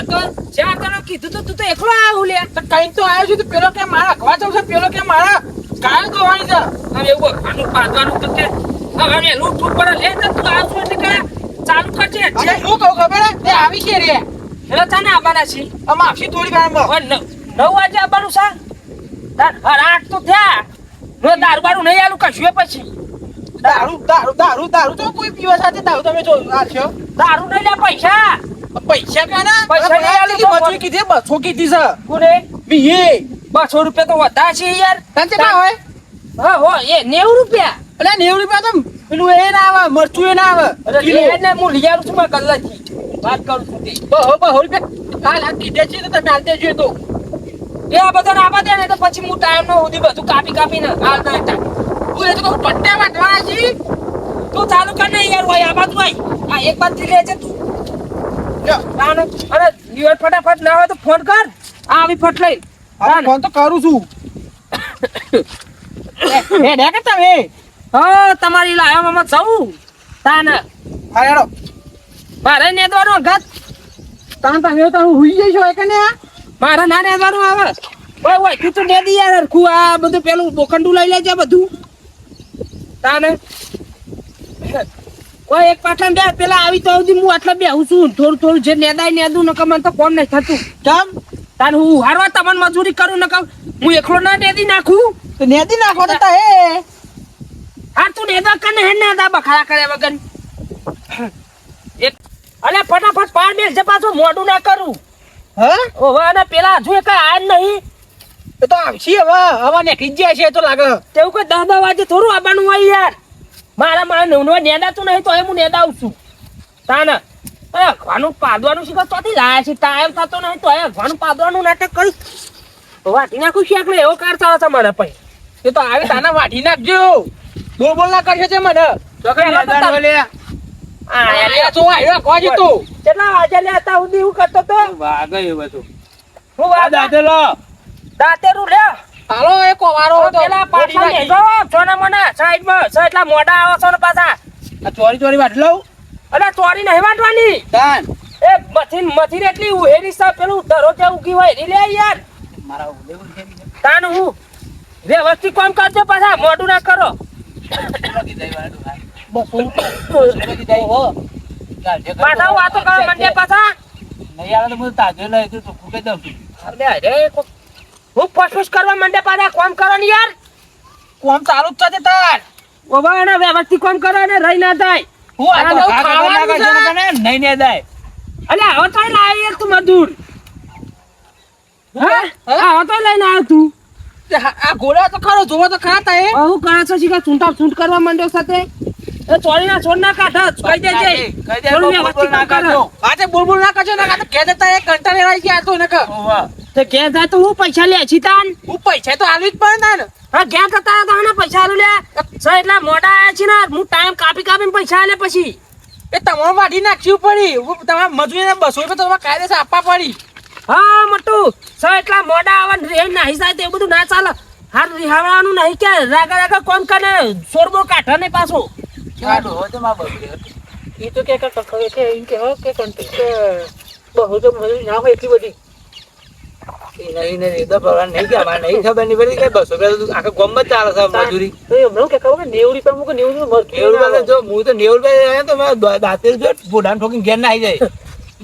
મને તો ચાર જણા કીધું તો તું તો એકલો આવ્યો લે. તો કઈ તો આવ્યો છું તો પેલો કે મારા અખવા જવું છે પેલો કે મારા ગાય દોવાની છે હવે એવું ખાનું પાડવાનું તો કે હવે વહેલું ઉઠવું પડે. લે તો તું આવશો એટલે કે ચાલુ કરજે. શું કહું ખબર એ આવી છે રે. એટલે તને આવવાના છે. આમ આપશી થોડી વાર નવ નવ વાગે આવવાનું છે. તાર આઠ તો થયા. દારૂ બારૂ નહીં આલું કશું પછી. દારૂ દારૂ દારૂ દારૂ તો કોઈ પીવા સાથે દારૂ તમે જોયું આલશો દારૂ નહીં લે પૈસા. પૈસા કાના? પૈસા નહીં આલી તો મજૂરી કીધી બસો કીધી છે. કોને? બીએ બસો રૂપિયા તો વધારે છે યાર. તને કેટલા હોય? હા હો એ નેવું રૂપિયા. એટલે નેવું રૂપિયા તો પેલું એ ના આવે મરચું એ ના આવે. અરે કિલો. લે ને હું લઈ આવું છું મારા વાત કરું છું તે. બહો બહો રૂપિયા. કાલ હાલ કીધે છે તો તમે હાલ દેજો તો. એ આ બધા આપા દે ને તો પછી હું ટાઈમ નો સુધી બધું કાપી કાપીને હાલ ના હું એ તો કહું પટ્ટા વાટવાના છી તું ચાલુ કર ને યાર હોય આ બાજુ હોય આ એક બાજુ લેજે તું. અરે ફટાફટ ના હોય તો ફોન કર. આ આવી ફટ લઈ. આ ફોન તો કરું છું. એ ડે કે તમે હા તમારી લાયામાં જવું. તાને હા હેડો. મારે નેદવાનું ઘાત તમે તમે તો હુઈ જઈશો કે ને મારે ના નેદવાનું આવે ઓય ઓય તું તો નેદી યાર હરખું આ બધું પેલું બોખંડું લઈ લેજે બધું. તાને ઓય એક પાટલા બે પેલા આવી તો સુધી હું આટલા બેહું છું. થોડું થોડું જે નેદાય નેદું નકર મને તો કોમ નહીં થતું. કેમ? તાર હું હારવા તમને મજૂરી કરું નકર હું એકલો ના નેદી નાખું. તો નેદી નાખો તો હે. હા તું નેદા કને હે નેદા બખાડા કરે વગર. એક અલે ફટાફટ પાર બેસ છે પાછું મોડું ના કરું. હા? ઓવા અને પેલા હજુ એક આયા જ નહીં. તો આવશી હવે હવા નીકળી જ જાય છે તો લાગે. તેવું કે દાદા વાજે થોડું આવવાનું હોય યાર. મારા મારા નવનવા નેદાતું નહીં તો એ હું નેદાવું છું તાને અખવાનું પાદવાનું શીખો ચોથી લાયા છે ટાઈમ થતો નહીં તો એ અખવાનું પાદવાનું નાટક કરી વાટી નાખું શેક ને એવો કાર ચાલે છે મારા પછી એ તો આવી તાના વાટી નાખજો બોલ બોલ ના કરશે છે મને પેલા તો તમે- આ આ જો આવ્યો કોજી તું કેટલા વાજે લેતા સુધી હું કરતો તો વાગે બધું હું વાગે દાદેલો દાંતેરું લે હાલો એ કોવારો હતો. પેલા પાછા લેજો સોના મને સાઈડમાં એટલા મોઢા આવો છો ને પાછા. આ ચોરી ચોરી વાઢી લઉં? અરે ચોરી નહીં વાટવાની. તાન. એ મથીન મથીન એટલી ઉહેરી સા પેલું ધરો કે ઉગી હોય રી લે યાર. મારા ઉડે ઉડે તાન હું વ્યવસ્થિત કામ કરજો પાછા મોડું ના કરો. પાછા વાતો કરો મને પાછા. નહીં આવે તો બધું તાજો લઈ તું ચોખ્ખું કહી દઉં અરે અરે કો- હું ફસફસ કરવા મંડે પાછા કોમ કરો ને યાર. કોમ ચાલુ જ છે તાર. ઓબા એને વ્યવસ્થિત કોમ કરો ને રહી ના થાય હું આ તો ખાવાનું છે કરશો ને નહીં ને દાય અલે હવે તો લાવી એક તું મજૂર હા? હા? તો લઈને આવ તું. આ ઘોડા તો ખરો જોવો તો ખરા તા એ હું કરે છે શીખા ચૂંટા ચૂંટ કરવા માંડ્યો સાથે એ ચોરી ના છોડ ના કાઢ કહી દેજે. કહી દે, બોલ, બોલ ના કાઢો આજે. બોલ બોલ ના કાઢો ના તો કે દેતા એ કંટાળી રહી ગયા તો નકર ઓવા. તે ઘેર જા તો હું પૈસા લે છી તાન? હું પૈસા તો આલવી જ પડે ને હા ઘેર કરતા હતા ને પૈસા આલું લે? સર એટલા મોડા આયા છે ને હું ટાઈમ કાપી કાપીને પૈસા આલે પછી. એ તમારે વાઢી નાખ્યું પડી. હું તમારે મજૂરીને બસો રૂપિયા તમારે કાયદેસર આપવા પડી. હા મટુ સર એટલા મોડા આવે ને રે નાહી જાય તો એ બધું ના ચાલે. હાર રિહાવવાનું નહીં કે રાગા રાગા કોણ કરે સોરબો કાઢે ને પાછો. આ ડોહો તો માર બગડ્યો. એ તો કે કે કે કે એમ કે હો કે કંટી કે બહુ તો મજૂરી ના હોય એટલી બધી. એ નહીં ને રીતો નહીં કે અમારે નહીં ખબર નહીં પડી કે બસો રૂપિયા આખા ગામમાં જ ચાલે છે મજૂરી. હમણાં કે ખબર નેવું રૂપિયા મૂકે નેવું રૂપિયા નેવું રૂપિયા તો જો હું તો નેવું રૂપિયા તો દાંતે જો ફોડાને ઠોકીને ઘેર ના આવી જાય.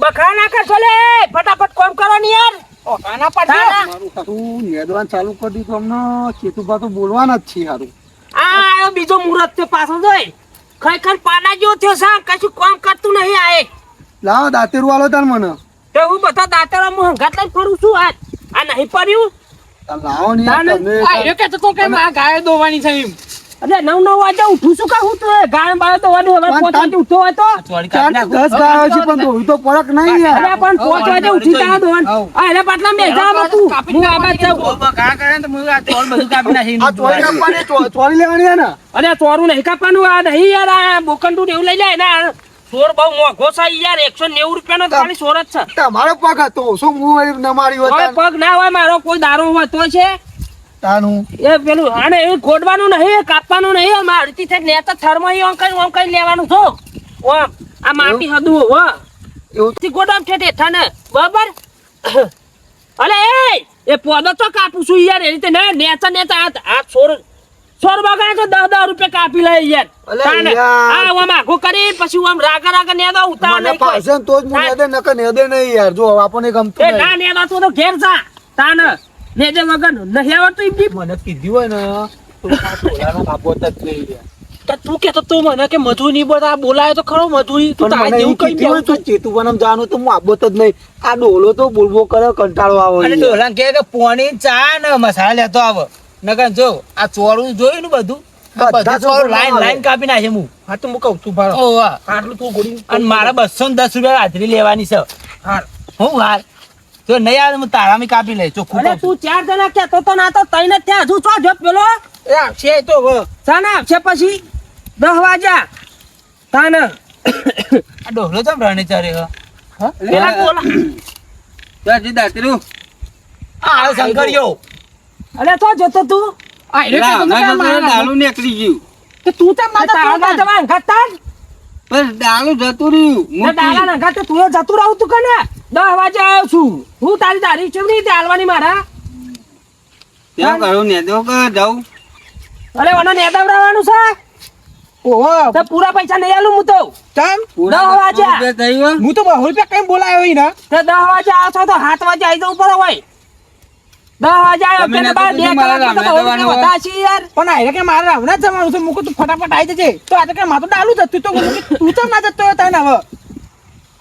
બખા ના કરશો લે ફટાફટ કોમ કરો ને યાર. આના પાછળ. તારા. નેદવાન ચાલુ કરી દીધું અમને ચેતુભા તો બોલવાના જ છીએ હારું. આ આયો બીજો મુહૂર્ત છે પાછો જોઈ. ખરેખર પાડા જેવો થયો સા કશું કોમ કરતું નહીં આ એક. લાવો દાંતેરું વાલો તાર મને. તો હું બધા દાંતરા હું હંગાત ફરું છું આજ. આ નહીં પડ્યું લાવો ને તમે આ એ તો કે આ ગાય દોવાની છે એમ? અરે નવ નવ વાગે ઉઠું છું કા હું તો ગાય તો હવે પણ પાંચ વાગે ઉઠતો હોય ચોરી કાપી દસ ગાયો છે પણ દોહી તો પડક નહીં યાર. અરે પણ પાંચ વાગે ઉઠી તા દોન આ એને પાટલા બે જા તું. હું આ બાદ જાઉં. ઓ કરે તો હું આ ચોર બધું કાપી નાખી. આ ચોરી કાપવાની ચોરી લેવાની ને? અરે ચોરું નહીં કાપવાનું આ નહીં યાર આ બોકંડું ને એવું લઈ જાય ને. સોર બહુ મોઘો છે યાર એકસો નેવું રૂપિયાનો તો ખાલી સોર જ છે. તમારો પગ હતો શું હું ન મારી હોય પગ ના હોય મારો કોઈ દારૂ હોય તો છે? તાનું? એ પેલું આને એ ગોડવાનું નહીં કાપવાનું નહીં આમ અડધી થાય ને તો થર્મા ઓમ કઈ ઓમ કઈ લેવાનું છો. ઓમ આ માટી હદું હો. એવું? ગોડામ છે ઠેઠા ને બરાબર? અલે એ એ પોદો તો કાપું છું યાર એ રીતે ને નેચા નેતા આ આ છોર છોર બગા તો દસ દસ રૂપિયા કાપી લે યાર. અલે તાને યાર. આ આમ આખું કરી પછી આમ રાગા રાગા નેદા ઉતાર નહીં પાસે તો જ હું હા. નેદે નેદે નહીં યાર. જો આપણને ગમતું નહીં. ના નેદા તું તો ઘેર જા. તાન નેજે વગર નહીં આવડતું ઈ મને કીધું હોય ને તો આ ટોળાનો બાબત યાર. તું કેતો તો મને કે મધુ ની બધા બોલાય તો ખરો મધુ તું પણ તારે મને જેવું કઈ કીધું હોય તો ચેતુવનમ જવાનું તો હું આબોત જ નહીં. આ ડોલો તો બોલબો કરે કંટાળો આવે અને યાર. કે પોણી ચા ને મસાલા લેતો આવો. નકર જો આ ચોરું જોયું ને બધું? લાઈન લાઈન કાપી નાખે હું. હા તો હું કહું છું ભાડો. આટલું તું ગોળી અને મારા બસો ને દસ રૂપિયા હાજરી લેવાની છે. હાર. હું હાલ જો નહીં આવે હું તારામી કાપી લઈ ચોખ્ખું અરે તું ચાર જણા કેતો તો ના તો તઈ ને ત્યાં હજુ ચો જો પેલો. એ આવશે તો સાના આવશે પછી દસ વાગ્યા. તાન. આ ડોહલો તો રણે ચરે હ? પેલા બોલા. આ શંકરિયો. અરે તો જતો તું. મારા નીકળી ગયું. કે તું તેમ માતા જવા અંગાતા બસ ડાલું જતું રહ્યું. ને દાડા ના ગાતે તું એ જતું રહું તું કને? દસ વાગે આવ્યો છું. હું તારી તારી ચેવડી રીતે હાલવાની મારા? ત્યાં કરું નેદો કે જાઉં. અરે ઓને નેદાવડાવવાનું છે? ઓહો. તો પૂરા પૈસા નહીં આલું હું તો. તમ દસ વાગ્યા હું તો બહુ રૂપિયા કેમ બોલાયો ને? તો દસ વાગે આવો છો તો સાત વાગે આવી જવું પડે હોય. ફટાફટ આવી જજે. તો આજે કે મારું ડાલું જતું તો તું ચમ ના જતો હોય તને હવે?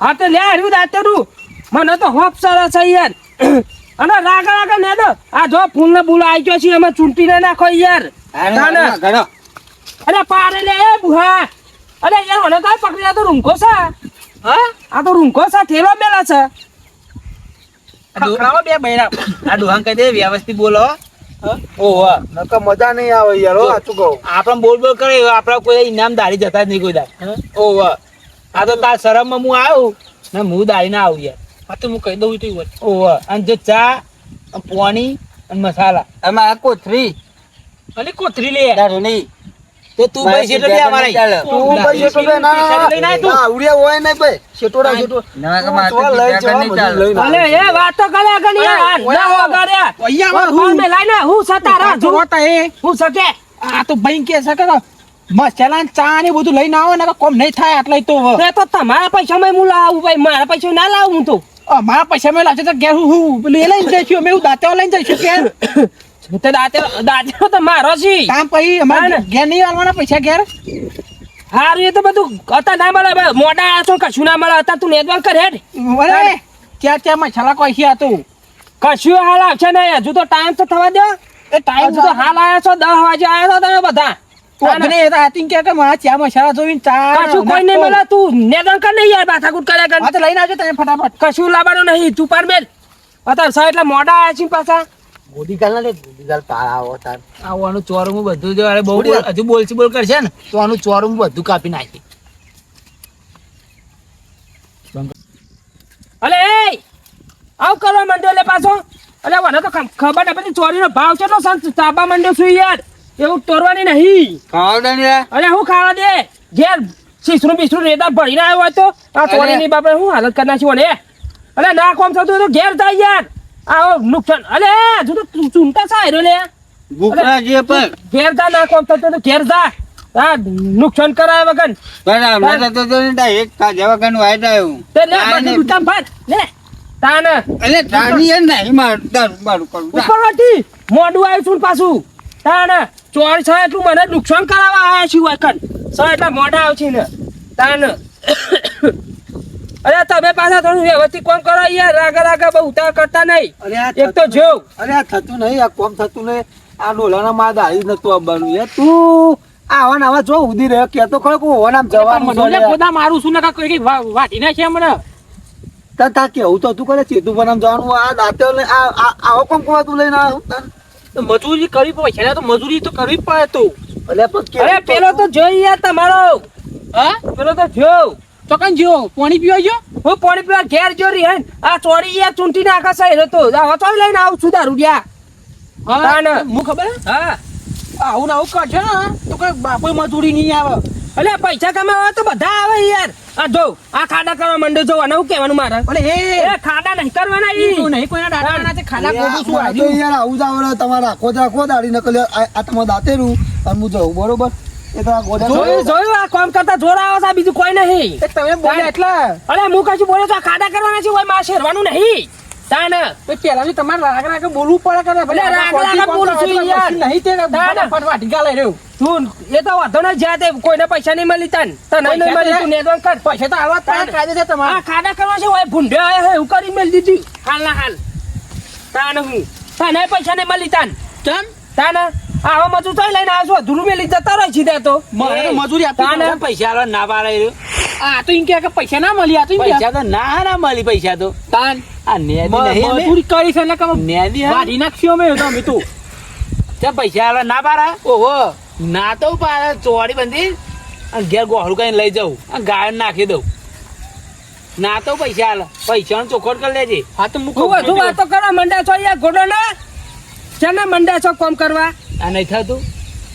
હા તો લે હર્યું દાતેરું મને તો હોપ સરસ છે યાર. અને રાગ રાગ ને દો. આ જો ફૂલ ને બુલો આવી ગયો છે અમે ચૂંટી ને નાખો યાર. અરે પારે લે એ બુહા. અરે યાર મને તો પકડી આ તો રૂંકો છે. હા? આ તો રૂંકો છે ઠેલો મેલા છે. ખખડાવો બે બૈરા. આ ડોહાન કહી દે વ્યવસ્થિત બોલો. ઓવા નકર મજા નહીં આવે યાર હો, સાચું કહું? આપણે બોલ બોલ કરે આપણા કોઈ ઇનામ દાડી જતા જ નહીં કોઈ દાડ ઓવા આ તો તાર શરમમાં હું આવું. ને હું ના આવું યાર. આ તો હું કહી દઉં તો ઓવા અને જો ચા પાણી અને મસાલા. એમાં કોથરી અને કોથરી લે દારૂ નહીં. તો તું ભાઈ શેઠો લે અમારે તું ભાઈ લે, ના, ના, ના. ના, આવડ્યા હોય નહીં ભાઈ. તો લઈ જવા, અલે એ વાત તો કરે કે નહીં યાર ના વગર યાર અહીંયા ઓય, ફોન મે લઈને હું સતારા જો એ. હું સકે? આ તો ભાઈ કે સકે કે મસાલા ને ચા ને બધું લઈને આવો ને કે કોમ નહીં થાય આટલે તો એ તે તમારા પૈસા માં હું લાવું ભાઈ મારા પૈસા ના લાવું હું તો. મારા પૈસા મેં લાવશે તો ઘેર હું હું પેલું એ લઈને જઈશું અમે હું દાંતેવા લઈને જઈશું ઘેર. તે દાતે દાતે તો મારો છે. કામ પછી અમારે ના, ના. ઘેર નહીં આવવાના પૈસા ઘેર? હારું એ તો બધું હતા ના મળે ભાઈ મોટા કશું ના મળે હતા તું નેદવાન કર હેડ અરે ક્યાં ક્યાં મસાલા કોઈ છે આ તો? કશું હાલ આવશે નહીં હજુ તો ટાઈમ તો થવા દો એ ટાઈમ તો હાલ આવ્યા છો દસ વાગે આવ્યા છો તમે બધા. એ કે કે મારા ચા મસાલા જોઈને ચા કશું કોઈ નહીં મળે તું નેદન કર નહીં યાર માથાકૂટ કરે કર. હા તો લઈને આવજો તમે ફટાફટ. કશું લાવવાનું નહીં તું પાર મેં અત્યારે સા એટલે મોડા આયા છે પાછા. ગોડીગાલ ના લે, ગોડીગાલ પાળા આવો તાર. આવવાનું ચોરું હું બધું જો અરે બહુ હજુ બોલસી બોલ કરશે ને. તો આનું ચોરું બધું કાપી નાખી. અલે એ આવ કરવા માંડ્યો લે પાછો. અલે મને તો ખબર ને બધી ચોરીનો ભાવ કેટલો સંત તાબા માંડ્યો છું યાર. એવું તોરવાની નહીં. ખાવા દે અરે હું ખાવા દે. ઘેર શીસરું બીસરું રેતા ભરીને આવ્યો તો આ અરે. ચોરીની બાપડે હું હાલત કરી છું ને અરે ના કોમ થતું તો ઘેર જાય યાર. આવો નુકસાન. અલે જો તો ચૂંટા સા સાયરો લે. ભૂખરા જે પણ. ઘેર જા ના કોમ તો ઘેર જા. આ નુકસાન કરાય વગર. પણ હમણાં તો તો ને direct જવા વગરનું વાઈટ આવ્યું. તે લે તાને- બધું દુકાન ભાર લે તાન અલે તાની એ નહીં મારું દારૂ બારું કરું. ઉપરવાટી મોડું આવ્યું છું પાછું. તાન ચોર છે એટલું મને નુકસાન કરાવવા આવ્યા છું વગન સો એટલા મોઢા આવ છે ને. તાન અરે તમે પાછા થોડું વ્યવસ્થિત કોમ કરો યાર. રાગા રાગા બહુ ઉતાર કરતા નહીં. એક તો જો અરે આ થતું નહીં આ કોમ થતું નહીં. આ ડોલાના માં દાળી નતું આવવાનું. યાર તું આવા આવા જો ઉધી રહ્યો. કેતો ખરો કે નામ જવાનું છે. મને યાર. મારું છું ને કાં કોઈ વાટી નાખે મને તાર તાર કેવું તો તું કરે ચેતુ પણ જવાનું. આ દાંતે આ આવો કોમ કોવા તું લઈને આવ્યો મજૂરી કરવી પડે. છે તો મજૂરી તો કરવી પડે તું. અરે પેલો તો જોઈ યાર તમારો. હા? પેલો તો જોવ તો કઈ જો પાણી પીવા જો હું પાણી પીવા ઘેર જો હે આ ચોરી યાર ચૂંટી નાખા સાહેબ તો તો લઈને આવું છું દારૂડિયા હા તાને. હું ખબર હા? આવું ને આવું કરશે ને તો કઈ બાપુ મજૂરી નહીં આવે. અલે પૈસા કમાવા તો બધા આવે યાર. આ જો આ ખાડા કરવા માંડે જો અને હું કહેવાનું મારે? અરે એ. એ ખાડા નહીં કરવાના ઈ. તું નહીં કોઈના દાડાના છે ખાડા ખોટું શું આ તો યાર આવું જ આવડે તમારે આખો જ આખો દાડી નકલ આ તમારા દાંતેરું અને હું જઉં બરોબર? એ તો આ ગોડા જોયું જોયું આ કામ કરતા જોર આવે છે બીજું કોઈ નહીં. તમે બોલ્યા એટલે? અરે હું કશું બોલ્યો તો ખાડા કરવાના છે ઓયમાં શેરવાનું નહીં. તાને તો પહેલા બી તમારે રાગ રાગે બોલવું પડે કે ભલે રાગ બોલું છું યાર. નહીં તે ના. ફટાફટ લઈ રહ્યો. તું એ તો વાંધો નહીં જ્યાં તે કોઈને પૈસા નહીં મળી તને તને નહીં પૈસા મળી તો તું નેદવાન કર. પૈસા તો આલવા જ કાયદે છે તમારે. આ ખાડા કરવા છે ઓય ભૂંડ્યો આયો હે એવું કરી મેલ દીધી. હાલ ના હાલ. તાને હું. તને પૈસા નહીં મળી તને તાના તાને આવા મજૂર થઈ લઈને આવ્યો છું? અધૂરું મેલી જતા રહે સીધા તો. મને તો મજૂરી આપતા તાને? પૈસા આલવા ના પાડે. આ તો એમ કે પૈસા ના મળી આ તો પૈસા તો ના ના મળી પૈસા તો. તાન આ નેદી નહીં મજૂરી કરી છે ને કમ નેદી વાડી નાખ્યો મે તો અમે તો. તે પૈસા આલા ના પાડા? ઓહો. ના તો પાડે ચોવાડી બંધી. અને ઘેર ગોહળું કઈ લઈ જાઉં. અને ગાય નાખી દઉં. ના તો પૈસા આલો પૈસા ચોખોટ કરી લેજે. હા તો કહું વધુ વાતો કરવા મંડા છો યાર ઘોડો ના શેના મંડા છો કામ કરવા? આ નહીં થતું?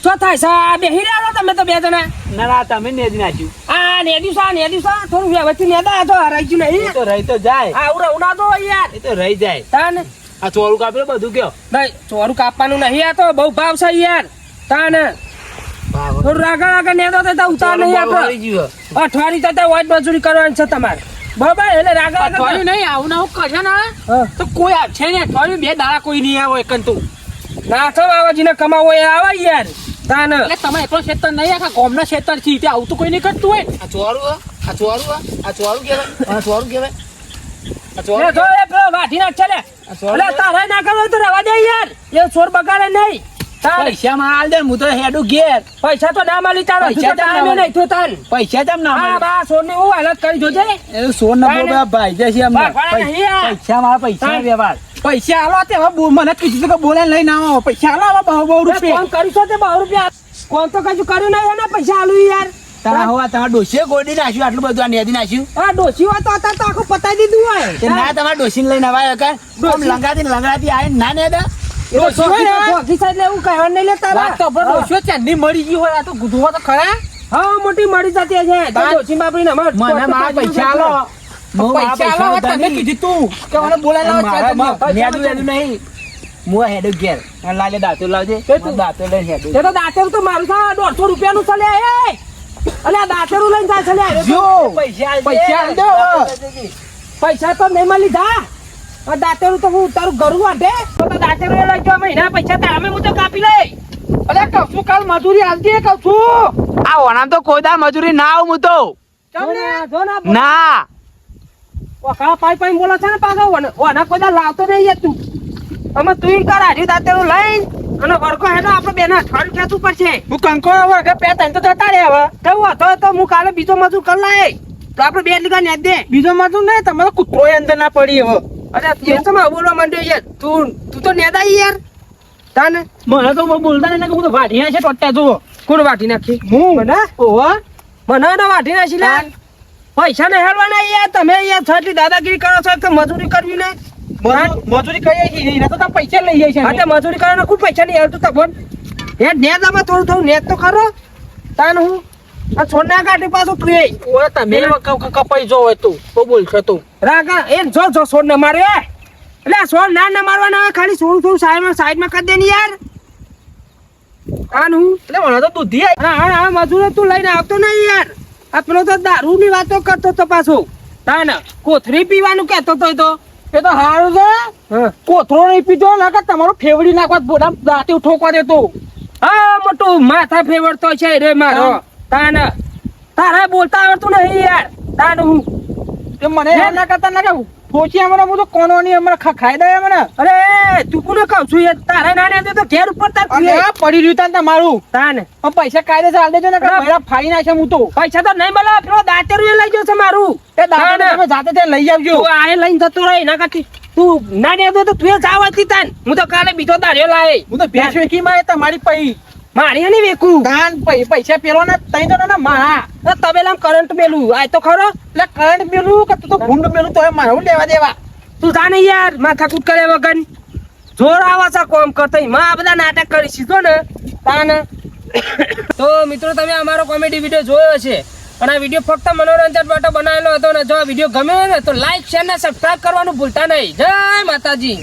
શું થાય સા આ બેહી રહ્યા તમે તો બે જણા. ના ના તમે નેદી નાખ્યું. આ નેદી સા નેદી સા થોડું વ્યવસ્થિત નેદા તો હરાઈ ગયું નહીં. તો રહી તો જાય. આ ઉરા ઉડા તો યાર. એ તો રહી જાય. તાને. આ ચોરું કાપે બધું કયો ભાઈ ચોરું કાપવાનું નહીં આ તો બહુ ભાવ છે યાર. તાને. થોડું રાગા રાગા નેદો તો તાર ઉતાર નહીં આપણે અઠવાડિયું તો તાર વાજ મજૂરી કરવાની છે તમારે. બાબા એટલે રાગા રાગા નહીં આવું ના હું કરશે ને તો કોઈ છે ને અઠવાડિયું બે દાડા કોઈ નહીં આવે એકંતું નાખો બાબાજીને કમાવો એ આવે યાર. તાન. એટલે તમે એટલો શેતર નહીં આખા ગામના શેતર છે તે આવું તો કોઈ નહીં કરતું હોય. આ ચોરું આ ચોરું હે? આ ચોરું કહેવાય. આ ચોરું કહેવાય. આ ચોરું જો એ પેલો વાઢી નાખ છે લે આ ચોરું અલે તારે ના કરો તો રવા દે યાર. એ છોડ બગાડે નહીં. તાર. પૈસા માં આલ દે હું તો હેડું ઘેર. પૈસા તો ના મળી તારો. પૈસા તો તો. નહીં થયો તાન પૈસા કેમ ના હા? બા ની હું હાલત કરી જોજે. એ સોન ના ભાઈ જશે અમને. મારા પૈસા વ્યવહાર. પૈસા આલો તે હવે મને કીધું કે બોલાને લઈને આવો. પૈસા આલો હવે બહુ બહુ રૂપિયા. કોણ કરી છો તે બહુ રૂપિયા? કોણ તો કશું કર્યું નહીં એના પૈસા આલું યાર. તારા હોવા તમારા ડોસીએ ગોડી નાખ્યું આટલું બધું આ નેદી નાખ્યું. આ ડોસી હોય તો અત્યારે તો આખું પતાવી દીધું હોય. ના તમારા ડોશીને લઈને અવાય કે આમ લંગાતી ને લંગડાતી આવીને ના નેદા? મળી ગઈ હોય તો તો ખરા? હા મોટી મળી જતી છે મને મારા પૈસા આલો. પૈસા આલો તમે. કીધું તું. કે મને બોલાને લાવો મારા ચાંદીમાં. માં નેદું નેદું નહીં. હું આ ઘેર. અને લાલે દાંતો લાવજે. દાંતો લઈને હેડું. એ તો દાંતેરું તો મારું દોઢસો રૂપિયાનું ચાલે એ. અને આ દાંતેરું લઈને જાય ચાલે આવ્યો તો. પૈસા પૈસા આલ દો. પૈસા તો નહીં મળી જા આ દાંતેરું તો હું તારું ઘરું વાંધે તો દાંતેરું એ લઈ જાઓ મહિના પૈસા તારા હું તો કાપી લઈ. અરે છું કાલ મજૂરી આલજે કહું છું. આ ઓનામ તો કોઈ દા મજૂરી ના આવું હું તો. ને, આ પાઈ પાઈ બોલે છે ને પાછો? ઓને- કોઈ લાવતો નહીં તું. અમે તું ઈ કર હારી દાંતેરું લઈને અને વરકો હેડો આપણે બેને અઠવાડિયું ખેંચવું પડશે. હું કંકો કે પે તને તો જતા રે હવે કેવું હતો તો હું કાલે બીજો મજૂર કર લાય. તો આપણે બે લીગા ને દે. બીજો મજૂર નહીં તમારો કૂતરો અંદર ના પડી હવે અરે તું બોલવા માંડ્યો યાર? તું તું તો નેદા યાર. તાને? મને તો બોલતા નહીં ને હું તો વાઢિયા છે ટોટ્યા જુઓ. કોણ વાટી નાખી? હું? મને? ઓહો. મને વાઢી વાટી નાખી લે. પૈસા ને હેરવાના યાર. તમે યાર છટલી દાદાગીરી કરો છો કે મજૂરી કરવી ને મજૂ- મજૂરી કરીએ છીએ એના તો તમે પૈસા લઈ જાય છે. હા તો મજૂરી કરવાનો ખૂબ પૈસા નહીં હેરતું તપન યાર નેત આમાં થોડું થોડું નેત તો ખરો. તાન હું? આ છોડના કાઢી પાછું તું એ ઓય તમે કપાઈ જો હોય તું. તો બોલ છે તું? રાગા એ જો જો છોડ ને માર્યો એ એટલે છોડ ના ના મારવાના હોય ખાલી થોડું થોડું સાઈડમાં સાઈડમાં કરી દે ને યાર. તાન હું? એટલે મને તો દૂધી આવી હા હા હા મજૂરો તું લઈને આવતો નહીં યાર. આ પેલો તો દારૂ ની વાતો કરતો તો પાછો. ને કોથરી પીવાનું કહેતો તો તો. એ તો હારું છે. કોથરો નહીં પીધો ના તમારો ફેવડી નાખવા બોડા દાંતે ઠોકવા દેતો હા મોટું માથા ફેવડતો છે રે મારો. તા ને તારા બોલતા આવડતું નહીં યાર. તાન હું. તે મને એમ ના કરતા ના કે પોચી હમણાં હું તો કોનો ની હમણાં ખાઈ દે મને. અરે તું કોને કહું છું યાર તારે નાને તો ઘેર ઉપર તાર પડી રહ્યું તા ને તમારું તાન. પૈસા કાયદેસર આલ દેજો ને બરાબર. ફાડી નાખે હું તો. પૈસા તો નહીં મળે પેલો દાંતેરું લઈ ગયો છે મારું. એ દાદા તમે જાતે તે લઈ આવજો. તું આ લઈને જતો રહે એના કરતી. તું ના દે તો તું જાવ હતી તાન. હું તો કાલે બીજો દાડ્યો લાય. હું તો ભેંસ વેકી માં તમારી પૈ મારી નહીં વેકું? કાન પૈસા પેલો ના તઈ તો ના મારા તબેલામ કરંટ મેલું. આ તો ખરો. એટલે કરંટ પેલું કે તું તો ભૂંડ પેલું તો મારે લેવા દેવા? તું જાને યાર માથાકૂટ કરે વગર. જોર આવા છે કોમ કરતો. માં આ બધા નાટક કરી સીધો ને. તાને. તો મિત્રો તમે અમારો કોમેડી વીડિયો જોયો છે પણ આ વીડિયો ફક્ત મનોરંજન માટે બનાવેલો હતો ને જો આ વીડિયો ગમ્યો ને તો લાઈક શેર ને સબસ્ક્રાઇબ કરવાનું ભૂલતા નહીં. જય માતાજી.